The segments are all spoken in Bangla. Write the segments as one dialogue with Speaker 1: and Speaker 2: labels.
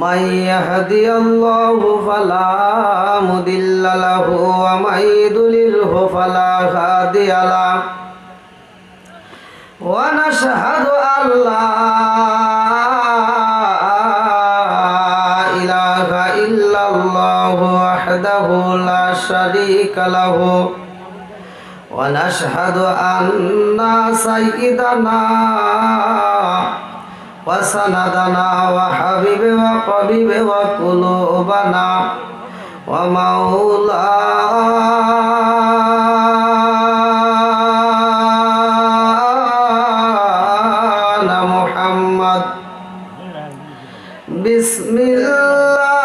Speaker 1: من يهدي الله فلا مضل له ومن يضلله فلا هادي له ونشهد أن لا إله إلا الله وحده لا شريك له ونشهد أن سيدنا وسندنا وحبيب وقبيب وقلوبنا ومولانا محمد بسم الله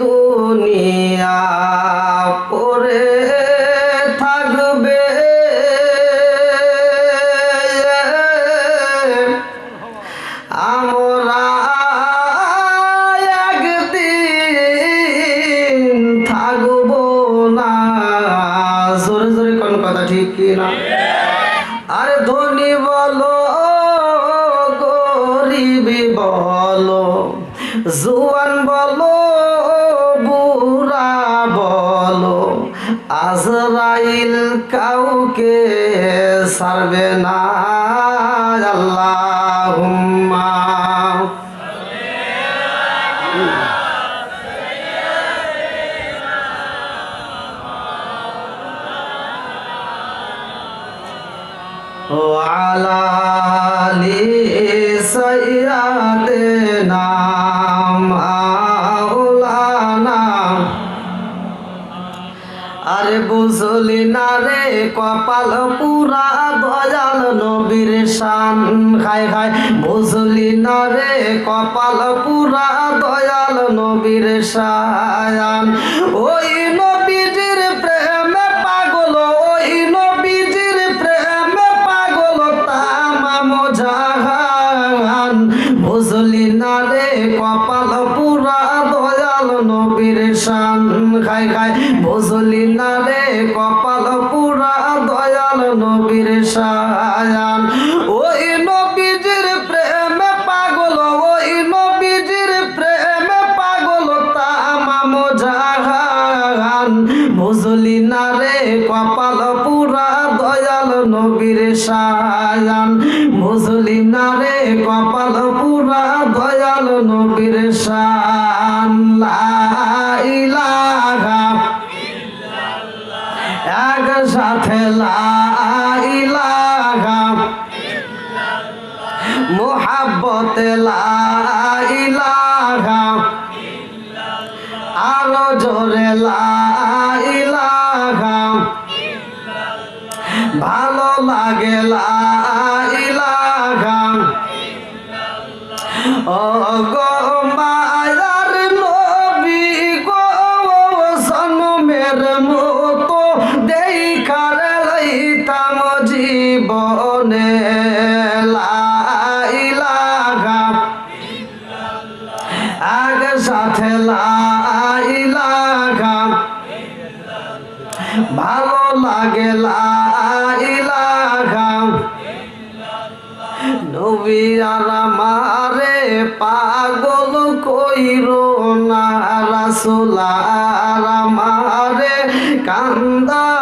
Speaker 1: দুনিয়া পরে থাকবে। না। জোরে জোরে কোন কথা ঠিক কি না? আরে ধনী বলো বলো, জুয়ান বলো আজরাইল কাউকে সারবে না। আল্লাহ আলালি সৈয়াদ নাম। আরে বুঝলি না রে, কপাল পুরা দয়াল নবীর শান। খাই খাই বুঝলি না রে, কপাল পুরা দয়াল নবীর শায়ান নবীর শান খাই খাই বুঝলি না রে কপাল পুরা দয়াল নবীর শায়ান ওই নবীজির প্রেমে পাগল, ওই নবীজির প্রেমে পাগল তামাম জাহান। বুঝলি না রে কপাল পুরা দয়াল নবীর শায়ান বুঝলি না রে কপাল পুরা দয়াল নবীর শান মোহাব্বতে লা ইলাহা আরও জোরে ভালো লাগে লা ইলাহা ও সাথে ভালো লাগে লাইলাগা নবী আর আমারে পাগল কইরো না রাসুল আর আমারে কান্দা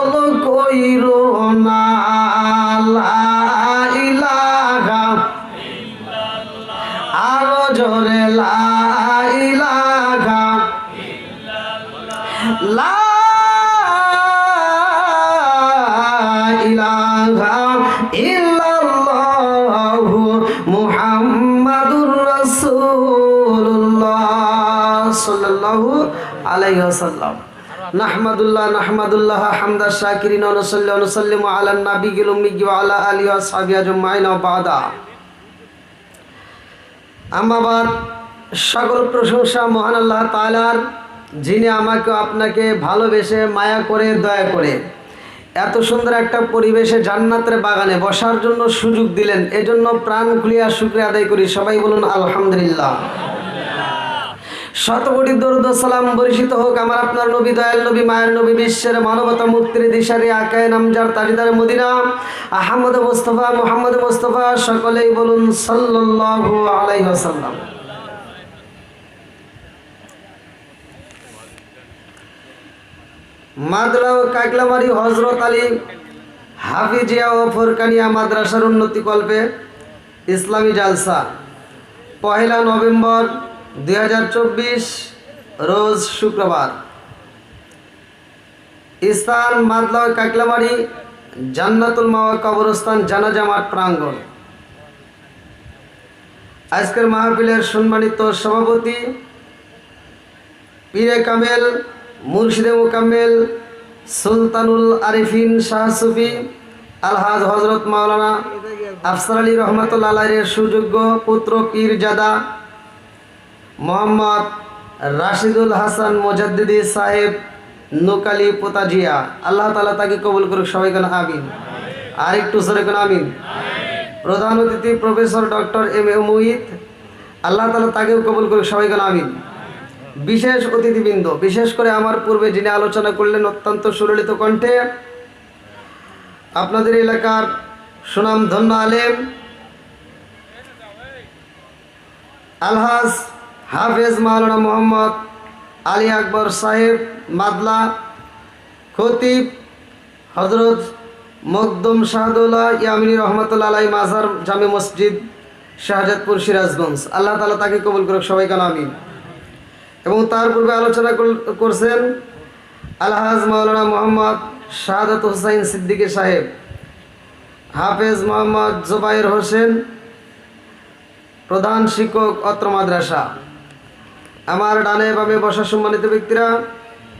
Speaker 1: কইর না লা ইলাহা আরও জোরে লাইলাগা লা ইলাহা ইল্লাল্লাহু মুহাম্মাদুর রাসূলুল্লাহ সাল্লাল্লাহু আলাইহি ওয়াসাল্লাম। নাহমাদুল্লাহ নাহমাদুল্লাহ, হামদা শাকিরিন ওয়া নুসাল্লি ওয়া নুসাল্লিমু আলা নাবিয়িল উম্মি ওয়া আলা আলিহি ওয়া সাহবিহি আজমাইন বাদা। আমাবার সকল প্রশংসা মহান আল্লাহ তালার যিনি আমাকে আপনাকে ভালোবেসে মায়া করে, দয়া করে এত সুন্দর একটা পরিবেশে জান্নাতের বাগানে বসার জন্য সুযোগ দিলেন। এজন্য প্রাণ খুলিয়া শুক্রিয়া আদায় করি। সবাই বলুন, আলহামদুলিল্লাহ। শতকোটি দরুদ সালাম বরিষিত হোক, আমার আপনার নবী দয়াল নবী, মায়ের নবী, বিশ্বের মানবতা মুক্তির দিশারি, আকায় নামজার তারিদার Medina, Ahmad Mustafa, Muhammad Mustafa, সকলেই বলুন সাল্লাল্লাহু আলাইহি ওয়াসাল্লাম। মাদলা ও কাকলামারি হজরত আলী, হাফিজিয়া ও ফোরকানিয়া মাদ্রাসার উন্নতি কল্পে ইসলামী জালসা, পহেলা নভেম্বর দুই হাজার চব্বিশ রোজ শুক্রবার। স্থান মাদলা ও কাকলামারি জান্নাতুল মাওয়া, কবরস্থান জানাজা মাঠ প্রাঙ্গণ। আজকের মাহফিলের সম্মানিত সভাপতি পীরে কামেল, মুর্শিদে মোকাম্মেল, সুলতানুল আরিফিন শাহ সুফি, আলহাজ হজরত মাওলানা আফসার আলী রহমতুল্লা আলাইয়ের সুযোগ্য পুত্র পীর জাদা মোহাম্মদ রাশিদুল হাসান মোজাদ্দিদি সাহেব নোকালি পোতাজিয়া। আল্লাহ তালা তাকে কবুল করুক, সবাই কেন আমিন। আর একটু সরে কেন আমিন। প্রধান অতিথি professor doctor M A Muhit, আল্লাহ তালা তাকেও কবুল করুক, সবাই কেন আমিন। বিশেষ অতিথিবৃন্দ, বিশেষ করে আমার পূর্বে যিনি আলোচনা করলেন অত্যন্ত সুললিত কণ্ঠে, আপনাদের এলাকার সুনাম ধন্য আলেম, আলহাজ হাফেজ মাওলানা মোহাম্মদ আলী আকবর সাহেব, মাদলা খতিব হজরত মকদম শাহদুল্লাহ ইয়ামিনী রহমতুল্লা আলাই মাজার জামে মসজিদ শাহজাদপুর সিরাজগঞ্জ। আল্লাহ তালা তাকে কবুল করুক সবাই কেন আমিন। এবং তার পূর্বে আলোচনা করছেন আলহাজ মাওলানা মোহাম্মদ শাহাদাত হুসাইন সিদ্দিকী সাহেব, হাফেজ মোহাম্মদ জোবাইর হোসেন, প্রধান শিক্ষক অত্র মাদ্রাসা। আমার ডানে বামে বসা সম্মানিত ব্যক্তিরা,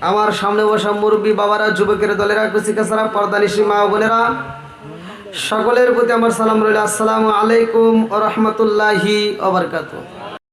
Speaker 1: আমার সামনে বসা মুরব্বী বাবারা, যুবকের, দলেরা, কুচিকাছারা পর্দানিশী মা বোনেরা, সকলের প্রতি আমার সালাম রইল। আসসালামু আলাইকুম ও রহমতুল্লাহি ওবরকাতুহ